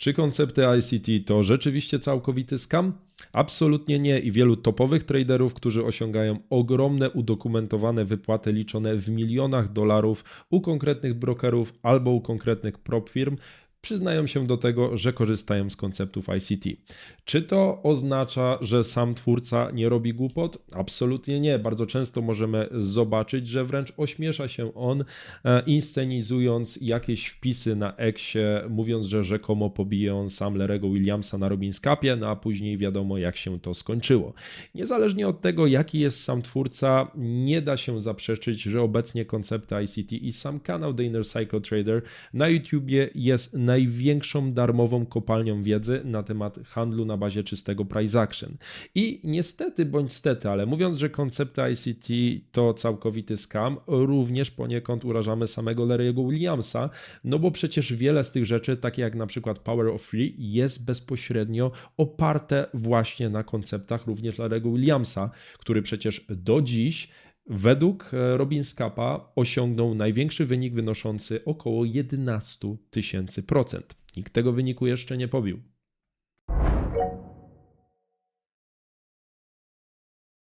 Czy koncepty ICT to rzeczywiście całkowity skam? Absolutnie nie i wielu topowych traderów, którzy osiągają ogromne udokumentowane wypłaty liczone w milionach dolarów u konkretnych brokerów albo u konkretnych prop firm, przyznają się do tego, że korzystają z konceptów ICT. Czy to oznacza, że sam twórca nie robi głupot? Absolutnie nie. Bardzo często możemy zobaczyć, że wręcz ośmiesza się on, e, inscenizując jakieś wpisy na Exie, mówiąc, że rzekomo pobije on sam Larego Williamsa na Robins Cupie, no a później wiadomo, jak się to skończyło. Niezależnie od tego, jaki jest sam twórca, nie da się zaprzeczyć, że obecnie koncepty ICT i sam kanał The Inner Cycle Trader na YouTubie jest największą darmową kopalnią wiedzy na temat handlu na bazie czystego price action. I niestety bądź stety, ale mówiąc, że koncepty ICT to całkowity scam, również poniekąd urażamy samego Larry'ego Williamsa, no bo przecież wiele z tych rzeczy, takie jak na przykład Power of Free, jest bezpośrednio oparte właśnie na konceptach również Larry'ego Williamsa, który przecież do dziś Według e, Robinskapa osiągnął największy wynik wynoszący około 11 tysięcy procent. Nikt tego wyniku jeszcze nie pobił.